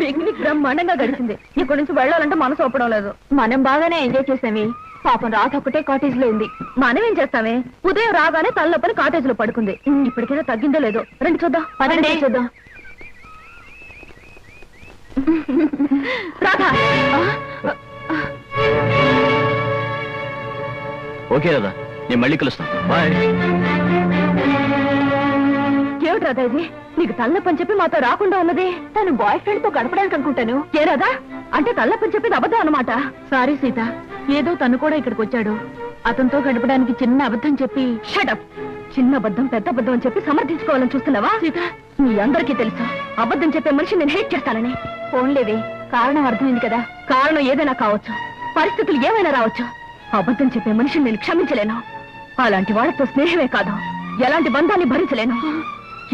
Picnic బ్రహ్మాండంగా గడిచింది. ఇక్కడి నుంచి వెళ్ళాలంటే మనసు ఒప్పడం లేదు. మనం బాగానే ఎంజాయ్ చేసామే పాపం రాత ఒకటే కాటేజ్లో ఉంది. మనం ఏం చేస్తామే? ఉదయం రాగానే తలనొప్పని కాటేజ్లో పడుకుంది. ఇప్పటికైనా తగ్గిందో లేదో. రండి చూద్దాం. పదండి. చూద్దాం. రాధా. ఓకే కదా నేను మళ్ళీ కలుస్తాను. బాయ్ ఏమిటి రాధా ఇది? నీకు తల్లపని చెప్పి మాతో రాకుండా ఉన్నది తను బాయ్ ఫ్రెండ్తో గడపడానికి అనుకుంటాను. ఏ అంటే తల్లపని చెప్పింది అబద్ధం అనమాట సారీ సీత. ఏదో తను కూడా ఇక్కడికి వచ్చాడు. అతనితో గడపడానికి చిన్న అబద్ధం చెప్పి షటప్ చిన్న అబద్ధం పెద్ద అబద్ధం అని చెప్పి సమర్థించుకోవాలని చూస్తున్నావా? సీత మీ అందరికీ తెలుసు. అబద్ధం చెప్పే మనిషి నేను హేట్ చేస్తానని. ఫోన్లేవే కారణం అర్థమైంది కదా. కారణం ఏదైనా కావచ్చు. పరిస్థితులు ఏమైనా రావచ్చు. అబద్ధం చెప్పే మనిషిని నేను క్షమించలేను. అలాంటి వాళ్ళతో స్నేహమే కాదు. ఎలాంటి బంధాన్ని భరించలేను.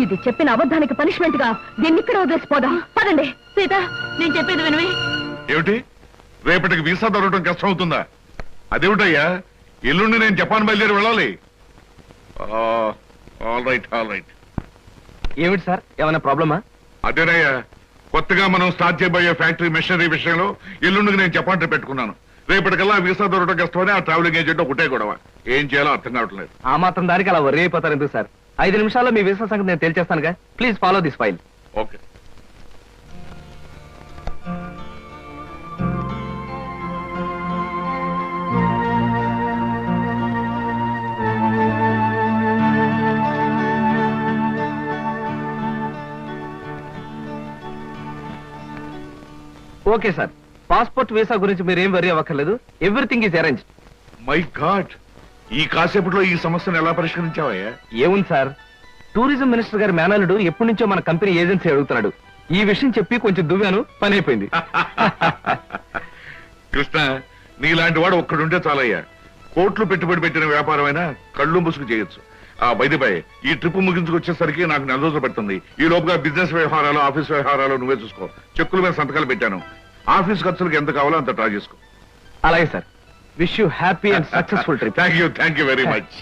ఇది చెప్పిన అబద్ధానికి పనిష్మెంట్గా దీన్ని ఇక్కడ వదిలేసిపోదాం. పదండి. సీత నేను చెప్పేది వినవి. ఏమిటి? రేపటికి వీసా దొరకడం కష్టం అవుతుందా అదేమిటయ్యా? ఎల్లుండి నేను జపాన్ బయలుదేరి వెళ్ళాలి. ఆల్ రైట్ ఆల్ రైట్ ఏమిటి సార్? ఏమైనా ప్రాబ్లమా? అదేనయ్యా కొత్తగా మనం స్టార్ట్ చేయబోయే ఫ్యాక్టరీ మెషినరీ విషయంలో ఎల్లుండికి నేను జపాన్ ట్రిప్ పెట్టుకున్నాను. రేపటికల్లా వీసా దొరకడం కష్టమని ఆ ట్రావెలింగ్ ఏజెంట్ ఒకటే గొడవ. ఏం చేయాలో అర్థం కావట్లేదు. ఆ మాత్రం దానికి అలా వర్రీ అయిపోతారు ఎందుకు సార్? ఐదు నిమిషాల్లో మీ వీసా సంగతి నేను తేల్చేస్తానుగా. Please follow this file okay. Okay sir passport visa గురించి మీరు ఏం worry అవ్వక్కర్లేదు. Everything is arrange my god ఈ కాసేపట్లో ఈ సమస్యను ఎలా పరిష్కరించావయ్యా? ఏముంది సార్? టూరిజం మినిస్టర్ గారి మేనల్లుడు ఎప్పటి నుంచో మన కంపెనీ ఏజెన్సీ అడుగుతున్నాడు. ఈ విషయం చెప్పి కొంచెం దువ్వాను పని అయిపోయింది. కృష్ణ నీలాంటి వాడు ఒక్కడుంటే చాలయ్యా. కోట్లు పెట్టుబడి పెట్టిన వ్యాపారమైనా కళ్ళు ముసుగు చేయొచ్చు. ఆ బై ఈ ట్రిప్ ముగించుకొచ్చేసరికి నాకు నెల రోజులు పడుతుంది. ఈ లోపుగా బిజినెస్ వ్యవహారాలు ఆఫీస్ వ్యవహారాలు నువ్వే చూసుకో. చెక్కుల మీద సంతకాలు పెట్టాను. ఆఫీస్ ఖర్చులకు ఎంత కావాలో అంత ట్రా చేసుకో. అలాగే sir. Wish you happy and successful trip. Thank you thank you very much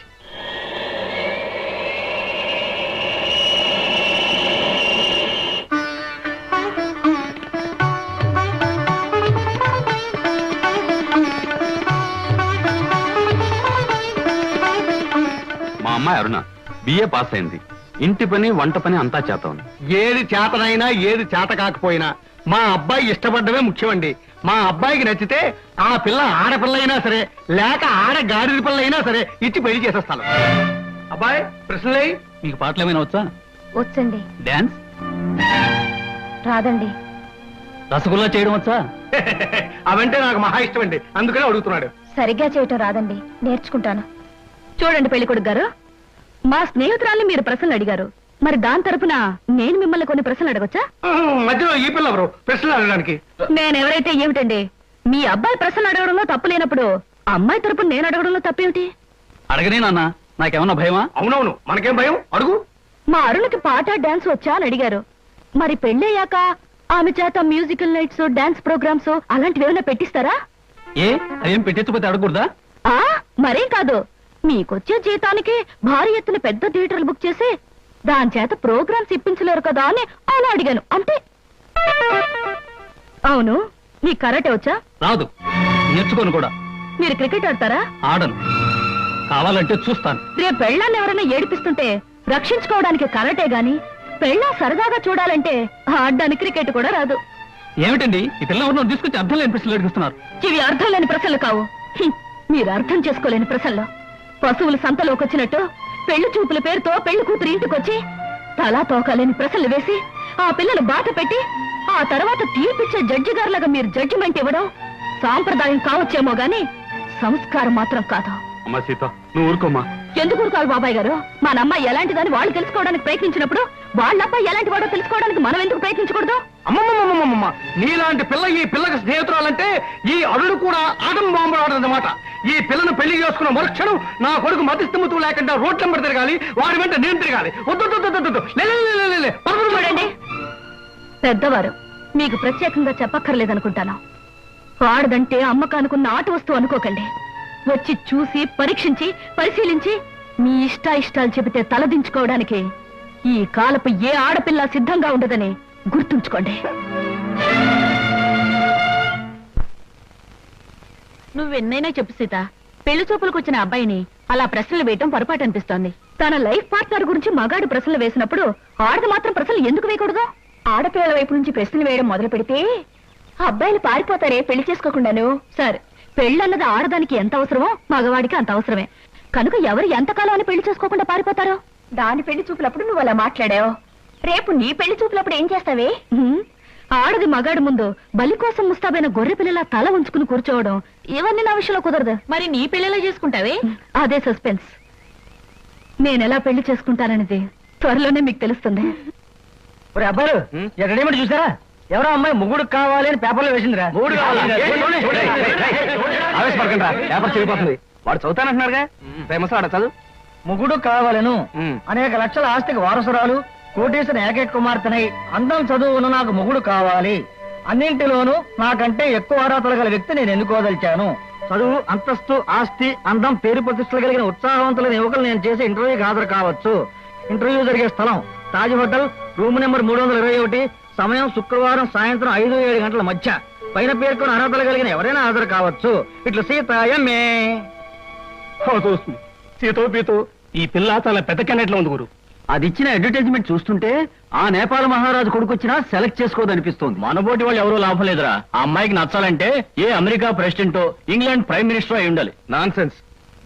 మా అమ్మాయి అరుణ బిఏ పాస్ అయింది. ఇంటి పని వంట పని అంతా చేతాం ఏది చేతనైనా ఏది చేత కాకపోయినా మా అబ్బాయి ఇష్టపడ్డమే ముఖ్యమండి. మా అబ్బాయికి నచ్చితే ఆ పిల్ల ఆడపిల్ల అయినా సరే లేక ఆడ గాడిద పిల్ల అయినా సరే ఇచ్చి పెళ్ళి చేసేస్తాను. అబ్బాయి ప్రశ్నలే మీకు పాటలు ఏమైనా వచ్చా? వచ్చండి. డాన్స్? రాదండి. రసగుల్లా చేయడం వచ్చా? అవంటే నాకు మహా ఇష్టం అండి అందుకనే అడుగుతున్నాడు. సరిగ్గా చేయటం రాదండి. నేర్చుకుంటాను. చూడండి పెళ్ళికొడుకు గారు మా స్నేహితురాల్ని మీరు ప్రశ్నలు అడిగారు. మరి దాని తరపున నేను మిమ్మల్ని కొన్ని ప్రశ్నలు అడగొచ్చా? మధ్యలో ఈ పిల్ల ఎవరు? ప్రశ్నలు అడగడానికి. నేనెవరైతే ఏమిటండి? మీ అబ్బాయి ప్రశ్నలు అడగడంలో తప్పు లేనప్పుడు అమ్మాయి తరపున నేను అడగడంలో తప్పేమిటి? అడగనే నాన్న నాకేమన్నా భయమా? అవునవును మనకేం భయం? అడుగు. మా అరుణకి పాట డాన్స్ వచ్చా అని అడిగారు. మరి పెళ్ళయ్యాక ఆమె చేత మ్యూజికల్ నైట్స్ డాన్స్ ప్రోగ్రామ్స్ అలాంటివి ఏమైనా పెట్టిస్తారా? ఏ? అదేం పెట్టించకపోతే అడగకూడదా? ఆ మరేం కాదు. మీకొచ్చే జీతానికి భారీ ఎత్తున పెద్ద థియేటర్లు బుక్ చేసి దాని చేత ప్రోగ్రామ్స్ ఇప్పించలేరు కదా అని అలా అడిగాను. అంతే అవును నీ కరాటే వచ్చా? రాదు నేర్చుకోను కూడా. మీరు క్రికెట్ ఆడతారా? ఆడను. కావాలంటే చూస్తాను. రేపు పెళ్ళాన్ని ఎవరైనా ఏడిపిస్తుంటే రక్షించుకోవడానికి కరాటే గాని పెళ్ళా సరదాగా చూడాలంటే ఆడడానికి క్రికెట్ కూడా రాదు. ఏమిటండి? ఈ పిల్ల ఎవరినో తీసుకొచ్చి అర్థం లేని ప్రశ్నలు అడిగిస్తున్నారు ఇవి అర్థం లేని ప్రశ్నలు కావు. మీరు అర్థం చేసుకోలేని ప్రశ్నలు. పశువులు సంతలోకి వచ్చినట్టు పెళ్ళి చూపుల పేరుతో పెళ్ళి కూతురు ఇంటికొచ్చి తలా తోకాలేని ప్రశ్నలు వేసి ఆ పిల్లలు బాట పెట్టి ఆ తర్వాత తీర్పిచ్చే జడ్జి గారులాగా మీరు జడ్జిమెంట్ ఇవ్వడం సాంప్రదాయం కావచ్చేమో గాని సంస్కారం మాత్రం కాదు. అమ్మా సీత నువ్వు ఊరుకోమ్మా. ఎందుకు ఊరుకోవాలి బాబాయ్ గారు? మన అమ్మాయి ఎలాంటిదని వాళ్ళు తెలుసుకోవడానికి ప్రయత్నించినప్పుడు వాళ్ళ అబ్బాయి ఎలాంటి వాడో తెలుసుకోవడానికి మనం ఎందుకు ప్రయత్నించకూడదు? అమ్మమ్మమ్మమ్మమ్మ నీలాంటి పిల్ల ఈ పిల్లకి స్నేహితురాలంటే ఈ అల్లుడు కూడా ఆటం బాంబు ఆడదన్నమాట ఈ పిల్లను పెళ్ళి చేసుకున్న మరుక్షణం నా కొడుకు మతిస్థిమతు లేకుండా రోడ్ల నెంబర్ తిరగాలి వాడి వెంట నేను తిరగాలి. పెద్దవారు మీకు ప్రత్యేకంగా చెప్పక్కర్లేదనుకుంటాను. ఆడదంటే అమ్మకానుకున్న ఆట వస్తువు అనుకోకండి. వచ్చి చూసి పరీక్షించి పరిశీలించి మీ ఇష్ట ఇష్టాలు చెబితే తలదించుకోవడానికి ఈ కాలపు ఏ ఆడపిల్ల సిద్ధంగా ఉండదని గుర్తుంచుకోండి. నువ్వెన్నైనా చెప్పు సీత. పెళ్ళి చూపులకు వచ్చిన అబ్బాయిని అలా ప్రశ్నలు వేయటం పొరపాటు అనిపిస్తోంది. తన లైఫ్ పార్ట్నర్ గురించి మగాడు ప్రశ్నలు వేసినప్పుడు ఆడది మాత్రం ప్రశ్నలు ఎందుకు వేయకూడదు? ఆడపిల్లల వైపు నుంచి ప్రశ్నలు వేయడం మొదలు పెడితే అబ్బాయిలు పారిపోతారే పెళ్ళి చేసుకోకుండాను? సరే పెళ్ళన్నది ఆడదానికి ఎంత అవసరమో మగవాడికి అంత అవసరమే. కనుక ఎవరు ఎంతకాలం అని పెళ్ళి చేసుకోకుండా పారిపోతారో? దాని పెళ్ళి చూపులప్పుడు నువ్వు అలా మాట్లాడావు. రేపు నీ పెళ్ళి చూపులప్పుడు ఏం చేస్తావే? ఆడది మగాడి ముందు బలి కోసం ముస్తాబైన గొర్రె పిల్లల తల ఉంచుకుని కూర్చోవడం ఇవన్నీ నా విషయంలో కుదరదు మరి నీ పెళ్ళిలా చేసుకుంటావే అదే సస్పెన్స్ నేనెలా పెళ్ళి చేసుకుంటాననేది త్వరలోనే మీకు తెలుస్తుంది హ్మ్? ఎక్కడేమిటి చూసారా ఎవరో అమ్మాయి ముగ్గుడు కావాలి అని పేపర్లో వేసిందిరా మూడు ఆవేశపడకండి పేపర్ చెడిపోతుంది వాడు చదువుతానంటున్నారుగా ఫేమస్ ఆడ చదువు ముగుడు కావాలను. అనేక లక్షల ఆస్తికి వారసురాలు కోటేశ్వర ఏకైక కుమార్తెనై అందం చదువును నాకు మొగుడు కావాలి. అన్నింటిలోనూ నాకంటే ఎక్కువ అర్హతలు గల వ్యక్తి నేను ఎన్నుకోదలిచాను. చదువు అంతస్తు ఆస్తి అందం పేరు ప్రతిష్టలు కలిగిన ఉత్సాహవంతులైన యువకులు నేను చేసే ఇంటర్వ్యూకి హాజరు కావచ్చు. ఇంటర్వ్యూ జరిగే స్థలం తాజ్ హోటల్ రూమ్ నెంబర్ మూడు వందల ఇరవై ఒకటి సమయం శుక్రవారం సాయంత్రం ఐదు ఏడు గంటల మధ్య. పైన పేర్కొన్న అర్హతలు కలిగిన ఎవరైనా హాజరు కావచ్చు. ఇట్లా సీత ఎంఏ సీతో పీతో ఈ పిల్ల చాలా పెద్ద కెనెట్లో ఉంది గురు. అది ఇచ్చిన అడ్వర్టైజ్మెంట్ చూస్తుంటే ఆ నేపాల్ మహారాజు కొడుకొచ్చినా సెలెక్ట్ చేసుకోదనిపిస్తోంది. మనబోటి వాళ్ళు ఎవరూ లాభం లేదురా. ఆ అమ్మాయికి నచ్చాలంటే ఏ అమెరికా ప్రెసిడెంటో ఇంగ్లాండ్ ప్రైమ్ మినిస్టర్ అయి ఉండాలి. నాన్ సెన్స్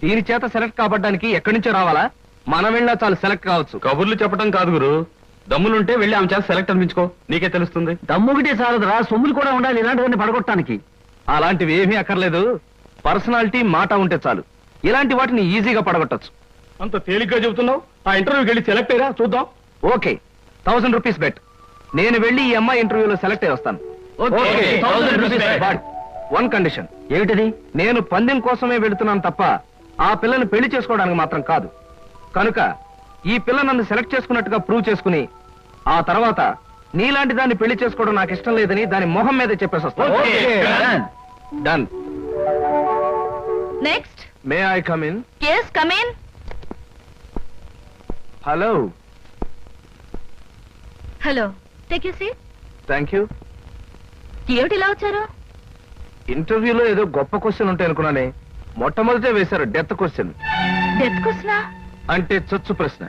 దీని చేత సెలెక్ట్ కాబడ్డానికి ఎక్కడి నుంచో రావాలా? మనం వెళ్ళినా చాలు సెలెక్ట్ కావచ్చు. కబుర్లు చెప్పడం కాదు గురు. దమ్ములుంటే వెళ్ళి ఆమె చేత సెలెక్ట్ అనిపించుకో. నీకే తెలుస్తుంది. దమ్ముగిటే చాలదురా సొమ్ములు కూడా ఉండాలి ఇలాంటివన్నీ పడగొట్టడానికి. అలాంటివి ఏమీ అక్కర్లేదు. పర్సనాలిటీ మాట ఉంటే చాలు. ఇలాంటి వాటిని ఈజీగా పడగొట్టచ్చు. అంత తేలిగ్గా చెబుతున్నావు? ఆ ఇంటర్వ్యూకి వెళ్ళి సెలెక్ట్ అయ్యరా? చూద్దాం. ఓకే. Thousand rupees bet. నేను వెళ్ళి ఈ అమ్మాయి ఇంటర్వ్యూలో సెలెక్ట్ అయ్యి వస్తాను. Okay, 1000 rupees bet. But. One condition. ఏమిటది? నేను పందెం కోసమే వెళుతున్నాను తప్ప ఆ పిల్లని పెళ్ళి చేసుకోవడానికి మాత్రం కాదు. కనుక ఈ పిల్ల నన్ను సెలెక్ట్ చేసుకున్నట్టుగా ప్రూవ్ చేసుకుని ఆ తర్వాత నీలాంటి దాన్ని పెళ్ళి చేసుకోవడం నాకు ఇష్టం లేదని దాని మొహం మీదే చెప్పేసి వస్తాను. Okay, done. Done next may I come in yes come in hello. Hello take you seat thank you ఏమిటి ఇలా వచ్చారు? ఇంటర్వ్యూలో ఏదో గొప్ప క్వశ్చన్ ఉంటాయి అనుకున్నానే. మొట్టమొదటే వేశారు డెత్ క్వశ్చన్. డెత్ క్వశ్చనా? అంటే చొచ్చు ప్రశ్న.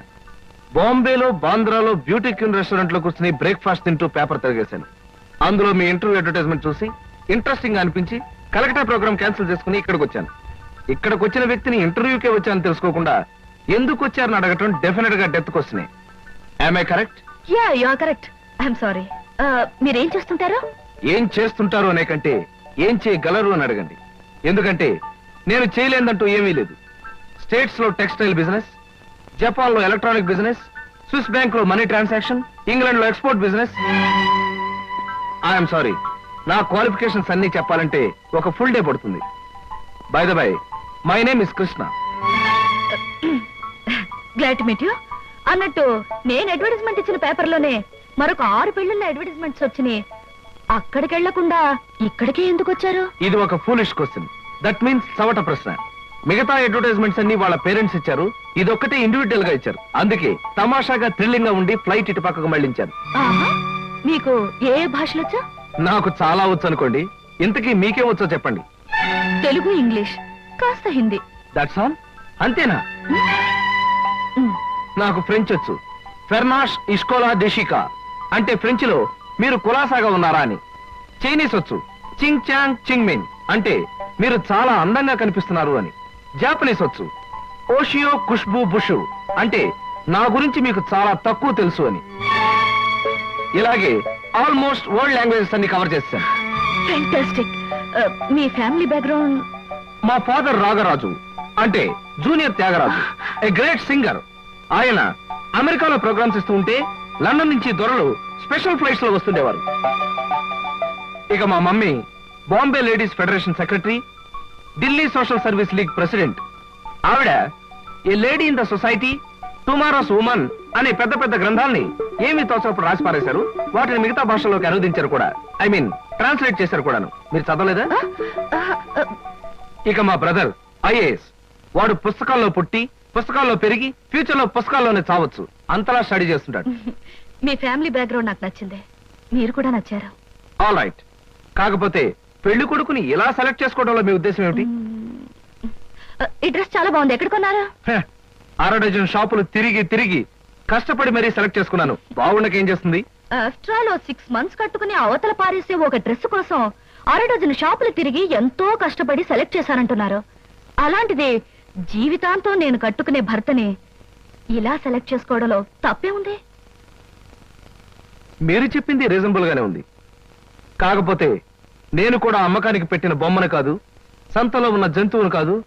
బాంబేలో బాంద్రాలో బ్యూటీ క్వీన్ రెస్టారెంట్లో కూర్చుని బ్రేక్ఫాస్ట్ తింటూ పేపర్ తిరిగేశాను. అందులో మీ ఇంటర్వ్యూ అడ్వర్టైజ్మెంట్ చూసి ఇంట్రెస్టింగ్ అనిపించి కలెక్టర్ ప్రోగ్రామ్ క్యాన్సిల్ చేసుకుని ఇక్కడికి వచ్చాను. ఇక్కడికి వచ్చిన వ్యక్తిని ఇంటర్వ్యూకే వచ్చాను తెలుసుకోకుండా ఎందుకు వచ్చారని అడగటం డెఫినెట్గా డెత్ క్వశ్చనే I correct yeah you are correct I'm sorry మీరేం చేస్తుంటారు? ఏం చేస్తుంటారు అనే కంటే ఏం చేయగలరు అని అడగండి. ఎందుకంటే నేను చేయలేదంటూ ఏమీ లేదు. స్టేట్స్లో టెక్స్టైల్ బిజినెస్ జపాన్లో ఎలక్ట్రానిక్ బిజినెస్ స్విస్ బ్యాంక్లో మనీ ట్రాన్సాక్షన్ ఇంగ్లాండ్లో ఎక్స్పోర్ట్ బిజినెస్ ఐఎమ్ సారీ నా క్వాలిఫికేషన్స్ అన్ని చెప్పాలంటే ఒక ఫుల్ డే పడుతుంది. By the by my name is Krishna glad meet you? అన్నట్టు నేను అడ్వర్టైజ్మెంట్ ఇచ్చిన పేపర్లోనే మరొక ఆరు పెళ్ళిళ్ళ అడ్వర్టైజ్మెంట్స్ వచ్చినాయి. అక్కడికి వెళ్ళకుండా ఇక్కడికే ఎందుకు వచ్చారు? ఇది ఒక ఫూలిష్ క్వశ్చన్ దట్ మీన్స్ చవట ప్రశ్న. మిగతా అడ్వర్టైజ్మెంట్స్ అన్ని వాళ్ళ పేరెంట్స్ ఇచ్చారు. ఇదొక్కటే ఇండివిజువల్గా ఇచ్చారు. అందుకే తమాషాగా థ్రిల్లింగ్గా ఉండి ఫ్లైట్ ఇటు పక్కకు మళ్ళించాను ఆహా, మీకు ఏ భాషలు వచ్చా? నాకు చాలా వచ్చు అనుకోండి. ఇంతకీ మీకే వచ్చో చెప్పండి. తెలుగు ఇంగ్లీష్ కాస్త హిందీ. దట్స్ ఆల్ అంతేనా? నాకు ఫ్రెంచ్ వచ్చు. ఫెర్నాష్ ఇస్కోలా డెషికా అంటే ఫ్రెంచ్లో మీరు కులాసాగా ఉన్నారా అని. చైనీస్ వచ్చు. చింగ్ చాంగ్ చింగ్ మిన్ అంటే మీరు చాలా అందంగా కనిపిస్తున్నారు అని. జాపనీస్ వచ్చు. ఓషియో ఖుష్బు బుషు అంటే నా గురించి మీకు చాలా తక్కువ తెలుసు అని. ఇలాగే ఆల్మోస్ట్ వరల్డ్ లాంగ్వేజెస్ అన్ని కవర్ ఫెంటాస్టిక్ ఆ, మీ ఫ్యామిలీ బ్యాక్గ్రౌండ్ మా ఫాదర్ రాగరాజు. అంటే junior Tyagaraju. A great singer ఆయన అమెరికాలో ప్రోగ్రామ్స్ ఇస్తూ ఉంటే లండన్ నుంచి దొరలు స్పెషల్ ఫ్లైట్స్లో వస్తుండేవారు. ఇక మా mummy Bombay ladies federation secretary Delhi social service league president. ఆవిడ a lady in the society tomorrow's woman అనే పెద్ద పెద్ద గ్రంథాల్ని ఏమి తోచప్పుడు రాసి పారేశారు. వాటిని మిగతా భాషల్లోకి అనువదించారు కూడా. ఐ మీన్ ట్రాన్స్లేట్ చేశారు కూడాను. మీరు చదవలేదా? ఇక మా బ్రదర్ ఐఏఎస్. వాడు పుస్తకాల్లో పుట్టి పుస్తకాల్లో పెరిగి ఫ్యూచర్లో పుస్తకాల్లోనే చావచ్చు. అంతలా స్టడీ చేస్తుంటాడు. మీ ఫ్యామిలీ బ్యాక్గ్రౌండ్ నాకు నచ్చింది. మీరు కూడా నచ్చారు. ఆల్ రైట్ కాకపోతే పెళ్ళి కొడుకుని ఇలా సెలెక్ట్ చేసుకోవడంలో మీ ఉద్దేశం ఏమిటి? ఈ డ్రెస్ చాలా బాగుంది. ఎక్కడ కొన్నారా? అర డజన్ షాపులు తిరిగి తిరిగి కష్టపడి మరీ సెలెక్ట్ చేసుకున్నాను. బాగుండక ఏం చేస్తుంది? ఆల్ సిక్స్ మంత్స్ కట్టుకుని అవతల పారేసే ఒక డ్రెస్ కోసం అర డజన్ షాపులు తిరిగి ఎంతో కష్టపడి సెలెక్ట్ చేశానంటున్నారు. అలాంటిది జీవితాంతం నేను కట్టుకునే భర్తని ఇలా సెలెక్ట్ చేసుకోవడంలో తప్పే ఉంది? మీరు చెప్పింది రీజనబుల్ గానే ఉంది. కాకపోతే నేను కూడా అమ్మకానికి పెట్టిన బొమ్మను కాదు సంతలో ఉన్న జంతువును కాదు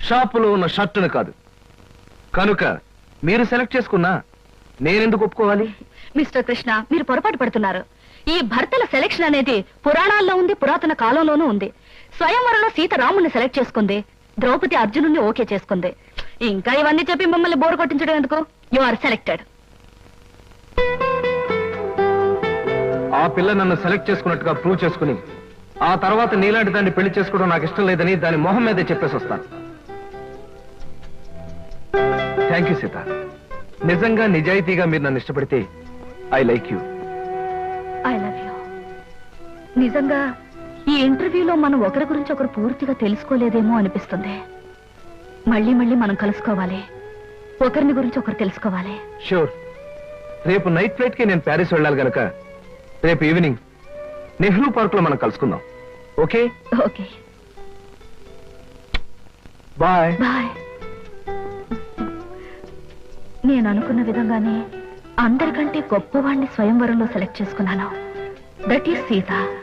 షాపులో ఉన్న షర్టును కాదు. కనుక మీరు సెలెక్ట్ చేసుకున్నా నేనెందుకు ఒప్పుకోవాలి? మిస్టర్ కృష్ణ మీరు పొరపాటు పడుతున్నారు. ఈ భర్తల సెలెక్షన్ అనేది పురాణాల్లో ఉంది పురాతన కాలంలోనూ ఉంది. స్వయంవరంలో సీత రాముని సెలెక్ట్ చేసుకుంది. ద్రౌపది అర్జునుని ఓకే చేసుకుంది. ఇంకా ఇవన్నీ చెప్పి మిమ్మల్ని బోర్ కొట్టించడం ఎందుకు? యు ఆర్ సెలెక్టెడ్ ఆ పిల్ల నన్ను సెలెక్ట్ చేసుకున్నట్టుగా ప్రూవ్ చేసుకుని ఆ తర్వాత నీలాంటి దాన్ని పెళ్ళి చేసుకోవడం నాకు ఇష్టం లేదని దాని మొహం మీదే చెప్పేసి వస్తాను. Thank you Sita. నిజంగా నిజాయితీగా మీరు నన్ను ఇష్టపడితే I like you I love you నిజంగా ఈ ఇంటర్వ్యూలో మనం ఒకరి గురించి ఒకరు పూర్తిగా తెలుసుకోలేదేమో అనిపిస్తుంది. మళ్ళీ మళ్ళీ మనం కలుసుకోవాలి. ఒకరిని గురించి ఒకరు తెలుసుకోవాలి. షూర్ రేపు నైట్ ఫ్లైట్కి నేను ప్యారిస్ వెళ్ళాలి గనక రేపు ఈవినింగ్ నెహ్రూ పార్క్లో మనం కలుసుకుందాం. ఓకే? ఓకే. బాయ్ బాయ్ నేను అనుకున్న విధంగానే అందరికంటే గొప్పవాణ్ణి స్వయంవరంలో సెలెక్ట్ చేసుకున్నాను. That is Sita